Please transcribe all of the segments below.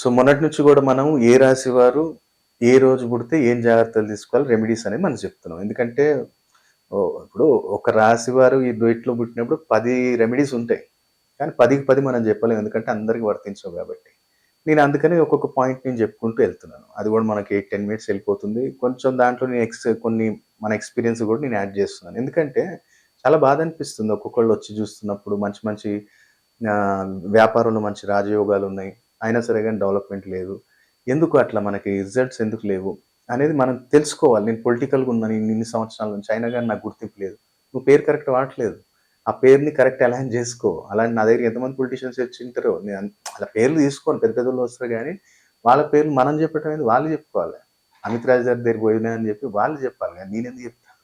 So మొన్నటి నుంచి కూడా మనం ఏ రాశి వారు ఏ రోజు పుడితే ఏం జాగ్రత్తలు తీసుకోవాలి రెమెడీస్ అనేవి మనం చెప్తున్నాం. ఎందుకంటే ఇప్పుడు ఒక రాశి వారు ఈ డేట్లో పుట్టినప్పుడు పది రెమెడీస్ ఉంటాయి. కానీ పదికి పది మనం చెప్పలేము ఎందుకంటే అందరికి వర్తించవు కాబట్టి. నేను అందుకని ఒక్కొక్క పాయింట్ నేను చెప్పుకుంటూ వెళ్తున్నాను. అది కూడా మనకి ఎయిట్ టెన్ మినిట్స్ వెళ్ళిపోతుంది. కొంచెం దాంట్లో నేను ఎక్స్ కొన్ని మన ఎక్స్పీరియన్స్ కూడా నేను యాడ్ చేస్తున్నాను. ఎందుకంటే చాలా బాధ అనిపిస్తుంది. ఒక్కొక్కళ్ళు వచ్చి చూస్తున్నప్పుడు మంచి మంచి వ్యాపారంలో మంచి రాజయోగాలు ఉన్నాయి. అయినా సరే కానీ డెవలప్మెంట్ లేదు. ఎందుకు అట్లా మనకి రిజల్ట్స్ ఎందుకు లేవు? అనేది మనం తెలుసుకోవాలి. నేను పొలిటికల్గా ఉన్నాను ఇన్ని సంవత్సరాల నుంచి అయినా కానీ నాకు గుర్తింపు లేదు. నువ్వు పేరు కరెక్ట్ వాడట్లేదు. ఆ పేరుని కరెక్ట్ అలైన్ చేసుకో. అలాంటి నా దగ్గర ఎంతమంది పొలిటీషియన్స్ వచ్చింటారో నేను అలా పేర్లు తీసుకోను. పెద్ద పెద్దలు వస్తారు కానీ వాళ్ళ పేర్లు మనం చెప్పటం అనేది వాళ్ళు చెప్పుకోవాలి. అమిత్ రాజ్ గారి దగ్గర పోయినా అని చెప్పి వాళ్ళు చెప్పాలి కానీ నేను ఎందుకు చెప్తాను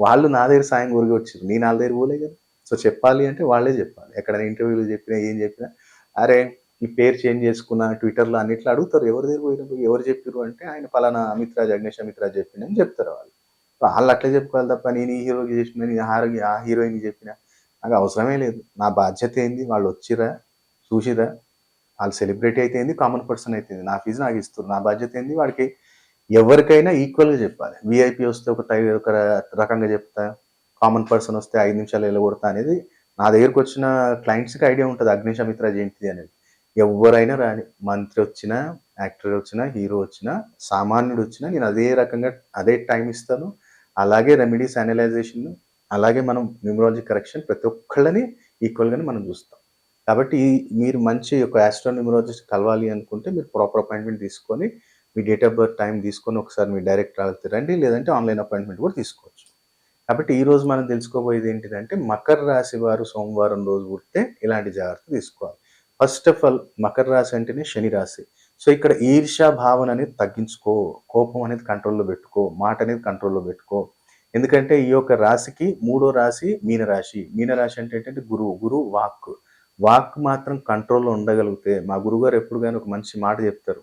వాళ్ళు నా దగ్గర సాయం గురిగి వచ్చారు నేను వాళ్ళ దగ్గర పోలే కదా. సో చెప్పాలి అంటే వాళ్ళే చెప్పాలి. ఎక్కడైనా ఇంటర్వ్యూలు చెప్పినా ఏం చెప్పినా అరే ఈ పేరు చేంజ్ చేసుకున్న ట్విట్టర్లో అన్నిట్లో అడుగుతారు ఎవరి దగ్గర పోయినప్పుడు ఎవరు చెప్పారు అంటే ఆయన పలానా అమిత్ రాజ్ అగ్నేష్ అమిత్ అని చెప్తారు వాళ్ళు. వాళ్ళు అట్లే చెప్పుకోవాలి తప్ప నేను ఈ హీరోకి చెప్పిన నేను ఆ ఆ హీరోయిన్ చెప్పిన నాకు అవసరమే లేదు. నా బాధ్యత ఏంది? వాళ్ళు వచ్చిరా చూసిరా వాళ్ళు సెలబ్రిటీ అయితే ఏంది? కామన్ పర్సన్ అయితే నా ఫీజు నాకు ఇస్తారు నా బాధ్యత ఏంది? వాడికి ఎవరికైనా ఈక్వల్గా చెప్పాలి. విఐపి వస్తే ఒక టై ఒక రకంగా చెప్తా. కామన్ పర్సన్ వస్తే ఐదు నిమిషాలు వెళ్ళగొడతా అనేది నా దగ్గరకు వచ్చిన క్లయింట్స్కి ఐడియా ఉంటుంది. అగ్నిష్ అమిత్రాజ్ ఏంటిది అనేది. ఎవరైనా రాని మంత్రి వచ్చినా యాక్టర్ వచ్చినా హీరో వచ్చినా సామాన్యుడు వచ్చినా నేను అదే రకంగా అదే టైం ఇస్తాను. అలాగే రెమెడీస్ అనలైజేషన్ అలాగే మనం న్యూమరాలజీ కరెక్షన్ ప్రతి ఒక్కళ్ళని ఈక్వల్గానే మనం చూస్తాం. కాబట్టి మీరు మంచి ఒక ఆస్ట్రో న్యూమరాలజిస్ట్ కలవాలి అనుకుంటే మీరు ప్రాపర్ అపాయింట్మెంట్ తీసుకొని మీ డేట్ ఆఫ్ బర్త్ టైం తీసుకొని ఒకసారి మీ డైరెక్ట్ రాలితే రండి లేదంటే ఆన్లైన్ అపాయింట్మెంట్ కూడా తీసుకోవచ్చు. కాబట్టి ఈరోజు మనం తెలుసుకోబోయేది ఏంటిదంటే మకర రాశి వారు సోమవారం రోజు పుడితే ఇలాంటి జాగ్రత్త తీసుకోవాలి. ఫస్ట్ ఆఫ్ ఆల్ మకర రాశి అంటేనే శని రాశి. సో ఇక్కడ ఈర్ష్యా భావన అనేది తగ్గించుకో కోపం అనేది కంట్రోల్లో పెట్టుకో మాట అనేది కంట్రోల్లో పెట్టుకో. ఎందుకంటే ఈ యొక్క రాశికి మూడో రాశి మీనరాశి. మీనరాశి అంటే ఏంటంటే గురువు గురువు వాక్. వాక్ మాత్రం కంట్రోల్లో ఉండగలిగితే మా గురుగారు ఎప్పుడు కానీ ఒక మంచి మాట చెప్తారు.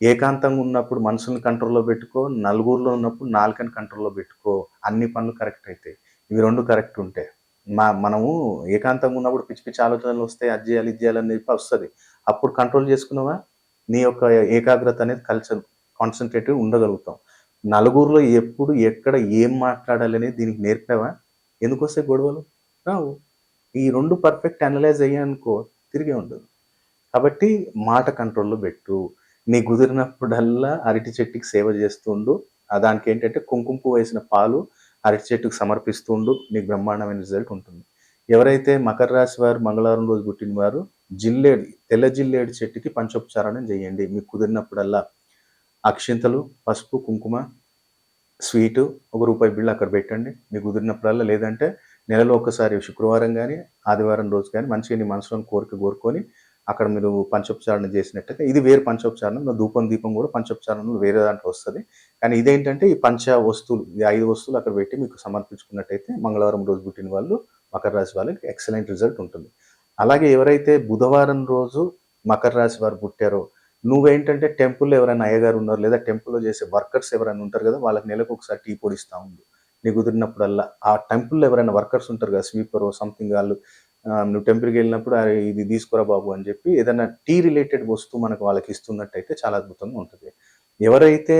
ఏకాంతంగా ఉన్నప్పుడు మనసుని కంట్రోల్లో పెట్టుకో నలుగురిలో ఉన్నప్పుడు నాలుకని కంట్రోల్లో పెట్టుకో. అన్ని పనులు కరెక్ట్ అవుతాయి ఇవి రెండు కరెక్ట్ ఉంటాయి. మా మనము ఏకాంతంగా ఉన్నప్పుడు పిచ్చి పిచ్చి ఆలోచనలు వస్తాయి అది చేయాలి ఇది చేయాలని చెప్పి వస్తుంది. అప్పుడు కంట్రోల్ చేసుకున్నావా? నీ యొక్క ఏకాగ్రత అనేది కల్చర్ కాన్సన్ట్రేటివ్ ఉండగలుగుతాం. నలుగురిలో ఎప్పుడు ఎక్కడ ఏం మాట్లాడాలి అనేది దీనికి నేర్పావా? ఎందుకు వస్తాయి గొడవలు? రావు. ఈ రెండు పర్ఫెక్ట్ అనలైజ్ అయ్యానుకో తిరిగే ఉండదు. కాబట్టి మాట కంట్రోల్లో పెట్టు. నీ కుదిరినప్పుడల్లా అరటి చెట్టుకి సేవ చేస్తుండు. దానికి ఏంటంటే కుంకుమ పువ్వు వేసిన పాలు అరటి చెట్టుకు సమర్పిస్తుండు నీకు బ్రహ్మాండమైన రిజల్ట్ ఉంటుంది. ఎవరైతే మకర రాశి వారు మంగళవారం రోజు పుట్టిన వారు జిల్లేడు తెల్ల జిల్లేడు చెట్టుకి పంచోపచారణం చేయండి. మీకు కుదిరినప్పుడల్లా అక్షింతలు పసుపు కుంకుమ స్వీటు ఒక రూపాయి బిళ్ళ అక్కడ పెట్టండి. మీకు కుదిరినప్పుడల్లా లేదంటే నెలలో ఒకసారి శుక్రవారం కానీ ఆదివారం రోజు కానీ మంచిగా నీ మనసులోని కోరిక కోరుకొని అక్కడ మీరు పంచోపచారణ చేసినట్టయితే ఇది వేరు పంచోపచారణం ధూపం దీపం కూడా పంచోపచారణలు వేరే దాంట్లో వస్తుంది. కానీ ఇదేంటంటే ఈ పంచ వస్తువులు ఈ ఐదు వస్తువులు అక్కడ పెట్టి మీకు సమర్పించుకున్నట్టయితే మంగళవారం రోజు పుట్టిన వాళ్ళు మకర రాశి వాళ్ళకి ఎక్సలెంట్ రిజల్ట్ ఉంటుంది. అలాగే ఎవరైతే బుధవారం రోజు మకర రాశి వారు పుట్టారో నువ్వేంటంటే టెంపుల్లో ఎవరైనా అయ్యగారు ఉన్నారు లేదా టెంపుల్లో చేసే వర్కర్స్ ఎవరైనా ఉంటారు కదా వాళ్ళకి నెలకు ఒకసారి టీ పొడిస్తూ ఉండు. నీకు కుదిరినప్పుడల్లా ఆ టెంపుల్లో ఎవరైనా వర్కర్స్ ఉంటారు కదా స్వీపర్ సంథింగ్ వాళ్ళు నువ్వు టెంపుల్కి వెళ్ళినప్పుడు "అరే, ఇది తీసుకురా బాబు అని చెప్పి ఏదైనా టీ రిలేటెడ్ వస్తువు మనకు వాళ్ళకి ఇస్తున్నట్టయితే చాలా అద్భుతంగా ఉంటుంది. ఎవరైతే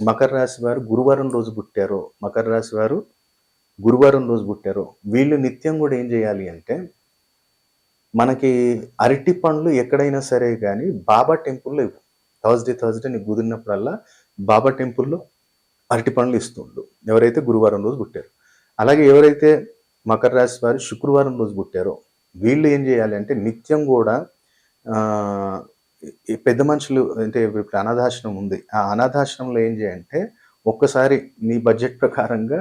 మకర రాశి వారు గురువారం రోజు పుట్టారో మకర రాశి వారు గురువారం రోజు పుట్టారో వీళ్ళు నిత్యం కూడా ఏం చేయాలి అంటే మనకి అరటి పండ్లు ఎక్కడైనా సరే కానీ బాబా టెంపుల్లో ఇవ్వు. థర్స్డే థర్స్డే నీకు కుదిరినప్పుడల్లా బాబా టెంపుల్లో అరటి పండ్లు ఇస్తుండు. ఎవరైతే గురువారం రోజు పుట్టారు. అలాగే ఎవరైతే మకర రాశి వారు శుక్రవారం రోజు పుట్టారు. వీళ్ళు ఏం చేయాలి అంటే నిత్యం కూడా ఈ పెద్ద మనుషులు అంటే ఇప్పుడు అనాథాశ్రమం ఉంది. ఆ అనాథాశ్రమంలో ఏం చేయాలంటే ఒక్కసారి నీ బడ్జెట్ ప్రకారంగా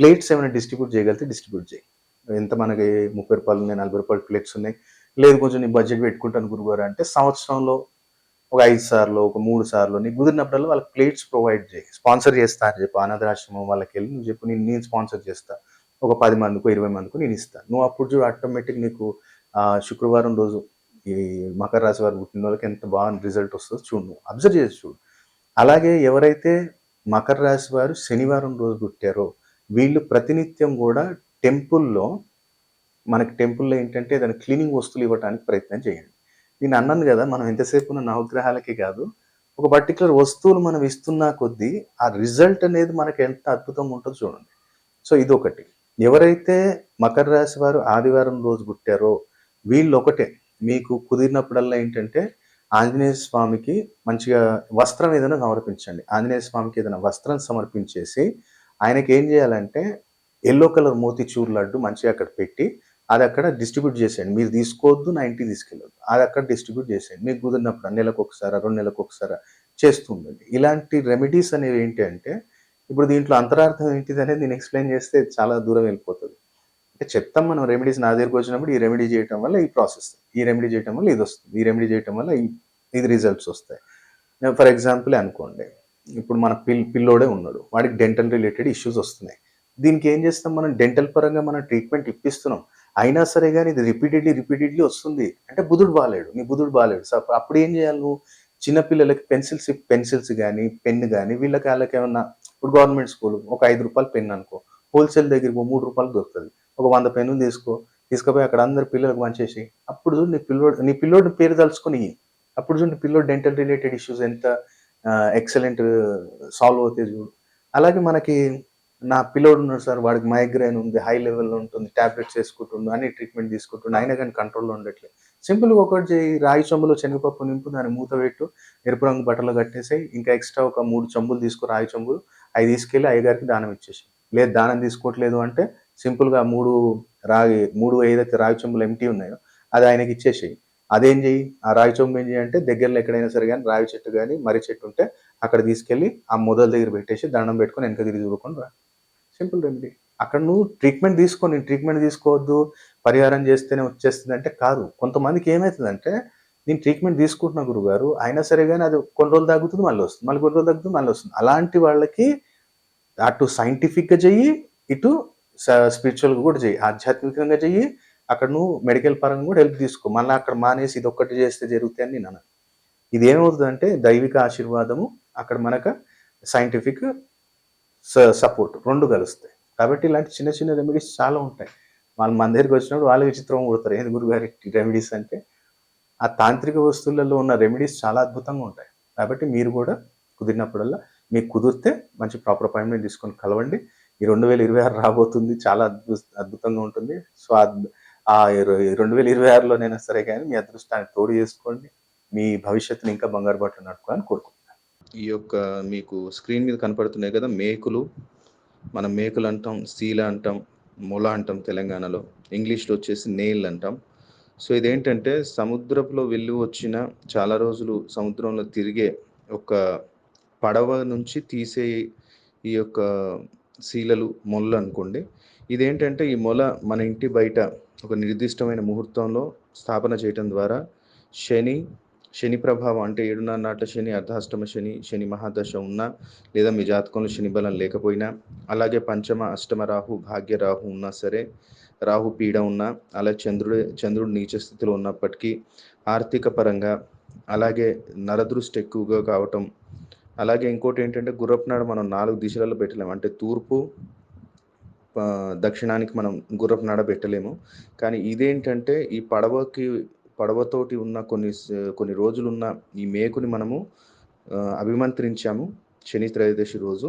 ప్లేట్స్ ఏమైనా డిస్ట్రిబ్యూట్ చేయగలిగితే డిస్ట్రిబ్యూట్ చేయి. ఎంత మనకి ముప్పై రూపాయలు ఉన్నాయి నలభై రూపాయలు ప్లేట్స్ ఉన్నాయి. లేదు కొంచెం నీ బడ్జెట్ పెట్టుకుంటాను గురుగారు అంటే సంవత్సరంలో ఒక ఐదు సార్లు ఒక మూడు సార్లు నీకు కుదిరినప్పుడల్లా వాళ్ళకి ప్లేట్స్ ప్రొవైడ్ చేయి. స్పాన్సర్ చేస్తా అని చెప్పి. అనాథాశ్రమం వాళ్ళకి వెళ్ళి నువ్వు చెప్పు నేను నేను స్పాన్సర్ చేస్తా. ఒక పది మందికో ఇరవై మందికో నేను ఇస్తాను నువ్వు అప్పుడు చూడు ఆటోమేటిక్ నీకు ఆ, శుక్రవారం రోజు ఈ మకర రాశి వారు పుట్టిన వాళ్ళకి ఎంత బాగా రిజల్ట్ వస్తుందో చూడు నువ్వు. అబ్జర్వ్ చేసి చూడు. అలాగే ఎవరైతే మకర రాశి వారు శనివారం రోజు పుట్టారో వీళ్ళు ప్రతినిత్యం కూడా టెంపుల్లో మనకి టెంపుల్లో ఏంటంటే దాని క్లీనింగ్ వస్తువులు ఇవ్వడానికి ప్రయత్నం చేయండి. నేను అన్నాను కదా మనం ఎంతసేపు ఉన్న నవగ్రహాలకి కాదు ఒక పర్టికులర్ వస్తువులు మనం ఇస్తున్నా కొద్దీ ఆ రిజల్ట్ అనేది మనకి ఎంత అద్భుతంగా ఉంటుందో చూడండి. సో ఇది ఒకటి ఎవరైతే మకర రాశి వారు ఆదివారం రోజు పుట్టారో వీళ్ళు ఒకటే మీకు కుదిరినప్పుడల్లా ఏంటంటే ఆంజనేయ స్వామికి మంచిగా వస్త్రం ఏదైనా సమర్పించండి. ఆంజనేయ స్వామికి ఏదైనా వస్త్రం సమర్పించేసి ఆయనకి ఏం చేయాలంటే ఎల్లో కలర్ మోతిచూర్ లడ్డు మంచిగా అక్కడ పెట్టి అది అక్కడ డిస్ట్రిబ్యూట్ చేసేయండి. మీరు తీసుకోవద్దు నా ఇంటికి తీసుకెళ్ళొద్దు. అది అక్కడ డిస్ట్రిబ్యూట్ చేసేయండి. మీకు కుదిరినప్పుడు నెలకు ఒకసారి రెండు నెలలకు ఒకసారి చేస్తూ ఉండండి. ఇలాంటి రెమెడీస్ అనేవి ఏంటి అంటే ఇప్పుడు దీంట్లో అంతరార్థం ఏంటిది అనేది నేను ఎక్స్ప్లెయిన్ చేస్తే చాలా దూరం వెళ్ళిపోతుంది. అంటే చెప్తాం మనం రెమెడీస్ నా దగ్గరకు వచ్చినప్పుడు ఈ రెమెడీ చేయటం వల్ల ఈ ప్రాసెస్ ఈ రెమెడీ చేయటం వల్ల ఇది వస్తుంది ఈ రెమెడీ చేయటం వల్ల ఈ ఇది రిజల్ట్స్ వస్తాయి. ఫర్ ఎగ్జాంపుల్ అనుకోండి ఇప్పుడు మన పిల్ పిల్లోడే ఉన్నాడు వాడికి డెంటల్ రిలేటెడ్ ఇష్యూస్ వస్తున్నాయి. దీనికి ఏం చేస్తాం మనం? డెంటల్ పరంగా మనం ట్రీట్మెంట్ ఇప్పిస్తున్నాం. అయినా సరే కానీ ఇది రిపీటెడ్లీ రిపీటెడ్లీ వస్తుంది. అంటే బుధుడు బాలేడు నీ బుధుడు బాలేడు. సో అప్పుడు ఏం చేయాలి నువ్వు? చిన్నపిల్లలకి పెన్సిల్స్ పెన్సిల్స్ కానీ పెన్ కానీ వీళ్ళకి వాళ్ళకి ఏమన్నా ఇప్పుడు గవర్నమెంట్ స్కూల్ ఒక ఐదు రూపాయలు పెన్ అనుకో. హోల్సేల్ దగ్గరికి మూడు రూపాయలు దొరుకుతుంది. ఒక వంద పెన్నులు తీసుకో తీసుకుపోయి అక్కడ అందరు పిల్లలకు పంచేసి అప్పుడు నీ పిల్లోడు నీ పిల్లోడు పేరు తలుచుకొని అప్పుడు చూడండి పిల్లోడు డెంటల్ రిలేటెడ్ ఇష్యూస్ ఎంత ఎక్సలెంట్ సాల్వ్ అవుతాయి చూడు. అలాగే మనకి నా పిల్లోడు ఉన్నాడు సార్ వాడికి మైగ్రేన్ ఉంది హై లెవెల్లో ఉంటుంది ట్యాబ్లెట్స్ వేసుకుంటుండు అన్ని ట్రీట్మెంట్ తీసుకుంటుండు అయినా కానీ కంట్రోల్లో ఉండట్లేదు సింపుల్గా ఒకటి చేయి రాయి చెంబులో శనగపప్పు నింపు దాన్ని మూత పెట్టు ఎరుపు రంగు బట్టలు కట్టేసాయి ఇంకా ఎక్స్ట్రా ఒక మూడు చెంబులు తీసుకో రాయి చెంబులు. అవి తీసుకెళ్ళి అయ్యగారికి దానం ఇచ్చేసి. లేదు దానం తీసుకోవట్లేదు అంటే సింపుల్గా మూడు రాగి మూడు ఏదైతే రాగి చెంబులు ఎంటీ ఉన్నాయో అది ఆయనకి ఇచ్చేసేయి. అదేం చెయ్యి? ఆ రాగి చెంబు ఏం చేయంటే దగ్గరలో ఎక్కడైనా సరే కానీ రావి చెట్టు కానీ మర్రి చెట్టు ఉంటే అక్కడ తీసుకెళ్ళి ఆ మొదల దగ్గర పెట్టేసి దండం పెట్టుకొని వెనక తిరిగి చూడకుండా రా. Simple remedy. అక్కడ నువ్వు ట్రీట్మెంట్ తీసుకో నేను ట్రీట్మెంట్ తీసుకోవద్దు పరిహారం చేస్తేనే వచ్చేస్తుంది అంటే కాదు. కొంతమందికి ఏమవుతుందంటే నేను ట్రీట్మెంట్ తీసుకుంటున్నా గురుగారు అయినా సరే కానీ అది కొన్ని రోజులు తగ్గుతుంది మళ్ళీ వస్తుంది. మళ్ళీ కొన్ని రోజులు తగ్గుతుంది మళ్ళీ వస్తుంది. అలాంటి వాళ్ళకి అటు సైంటిఫిక్గా చెయ్యి ఇటు స్పిరిచువల్గా కూడా చెయ్యి. ఆధ్యాత్మికంగా చెయ్యి. అక్కడ నువ్వు మెడికల్ పరంగా కూడా హెల్ప్ తీసుకో. మళ్ళీ అక్కడ మానేసి ఇది ఒక్కటి చేస్తే జరుగుతాయని నేను అన్నాను ఇది ఏమవుతుందంటే దైవిక ఆశీర్వాదము అక్కడ మనకు సైంటిఫిక్ సపోర్ట్ రెండు కలుస్తాయి. కాబట్టి ఇలాంటి చిన్న చిన్న రెమెడీస్ చాలా ఉంటాయి. వాళ్ళు మన దగ్గరికి వచ్చినప్పుడు వాళ్ళు విచిత్రం కొడతారు. ఏంది గురుగారి రెమెడీస్ అంటే? ఆ తాంత్రిక వస్తువులలో ఉన్న రెమెడీస్ చాలా అద్భుతంగా ఉంటాయి. కాబట్టి మీరు కూడా కుదిరినప్పుడల్లా మీకు కుదిరితే మంచి ప్రాపర్ అపాయింట్మెంట్ తీసుకొని కలవండి. ఈ రెండు వేల ఇరవై ఆరు రాబోతుంది చాలా అద్భుత అద్భుతంగా ఉంటుంది. సో ఆ రెండు వేల ఇరవై ఆరులోనైనా సరే కానీ మీ అదృష్టాన్ని తోడు చేసుకోండి. మీ భవిష్యత్తుని ఇంకా బంగారు బాటలు నడుపుకోవాలని కోరుకుంటున్నాను. ఈ యొక్క మీకు స్క్రీన్ మీద కనపడుతున్నాయి కదా మేకులు. మనం మేకులు అంటాం సీల అంటాం మొల అంటాం తెలంగాణలో. ఇంగ్లీష్లో వచ్చేసి నేళ్ళు అంటాం. సో ఇదేంటంటే సముద్రంలో వెళ్ళి వచ్చిన చాలా రోజులు సముద్రంలో తిరిగే ఒక పడవ నుంచి తీసే ఈ యొక్క శీలలు మొల్ల అనుకోండి. ఇదేంటంటే ఈ మొల మన ఇంటి బయట ఒక నిర్దిష్టమైన ముహూర్తంలో స్థాపన చేయటం ద్వారా శని శని ప్రభావం అంటే ఏడున్నర నాట్ల శని అర్ధాష్టమ శని శని మహాదశ ఉన్నా లేదా మీ జాతకంలో శని బలం లేకపోయినా అలాగే పంచమ అష్టమ రాహు భాగ్య రాహు ఉన్నా సరే రాహు పీడ ఉన్నా అలాగే చంద్రుడు చంద్రుడు నీచ స్థితిలో ఉన్నప్పటికీ ఆర్థిక పరంగా అలాగే నరదృష్టి ఎక్కువగా కావటం అలాగే ఇంకోటి ఏంటంటే గుర్రపునాడు మనం నాలుగు దిశలలో పెట్టలేము. అంటే తూర్పు దక్షిణానికి మనం గుర్రపు నాడ పెట్టలేము. కానీ ఇదేంటంటే ఈ పడవకి పడవతోటి ఉన్న కొన్ని కొన్ని రోజులున్న ఈ మేకుని మనము అభిమంత్రించాము శని త్రయోదశి రోజు.